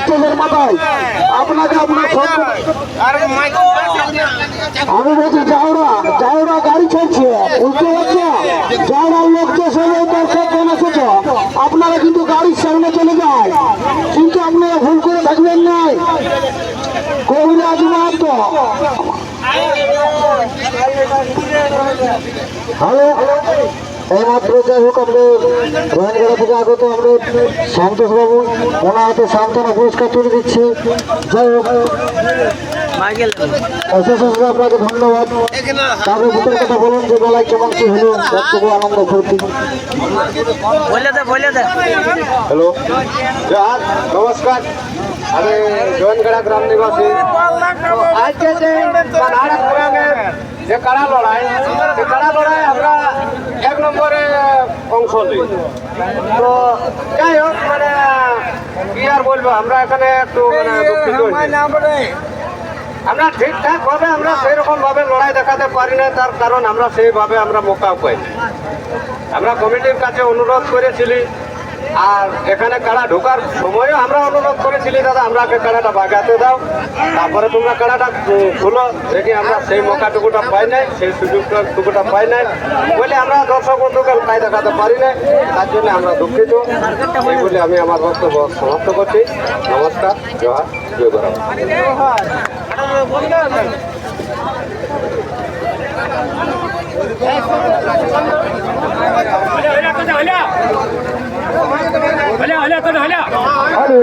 স্টেজের মাথায়। আপনাকে আপনার আমি বলছি যাওরা যাওরা গাড়ি চলছে। বুঝতে পারছ যাওরার লোক যে সবাই দর্শক এসেছ আপনারা কিন্তু গাড়ির সামনে চলে যায়। কিন্তু আপনারা ভুল করে থাকবেন নাই কবিরাজ মাহাতো হ্যালো? এইমাত্র যাই হোক আমরা গোয়েন্দা থেকে আগত আমরা সন্তোষ বাবু ওনার হাতে সান্ত্বনা পুরস্কার তুলে দিচ্ছি। যাই হোক অশেষ অশেষ আপনাকে ধন্যবাদ। তারপরে ভূতের কথা বলুন যে বেলায় কেমন কি হলো কতটুকু আনন্দ ফুর্তি হ্যালো। নমস্কার। আমি গ্রাম নিবাসী। আজকে যে যে কাড়া লড়াই কাড়া নম্বরে অংশ নেই। তো যাই হোক মানে কি আর বলব আমরা এখানে একটু মানে আমরা ঠিকঠাক ভাবে আমরা সেই রকম ভাবে লড়াই দেখাতে পারি না তার কারণ আমরা সেইভাবে আমরা মোকাব পাই আমরা কমিটির কাছে অনুরোধ করেছিলি আর এখানে কাড়া ঢোকার সময়ও আমরা অনুরোধ করেছিলি, দাদা আমরাকে কাড়াটা বাগাতে দাও, তারপরে তোমরা কাড়াটা খুলো, দেখি আমরা সেই মৌকাটুকুটা পাই নাই, সেই সুযোগটা টুকুটা পাই নাই। বলে আমরা দর্শক বন্ধুকে তাই দেখাতে পারি না তার জন্য আমরা দুঃখিত। এই বলে আমি আমার বক্তব্য সমাপ্ত করছি। নমস্কার, জয় জয় গরম হলে হলে হ্যালো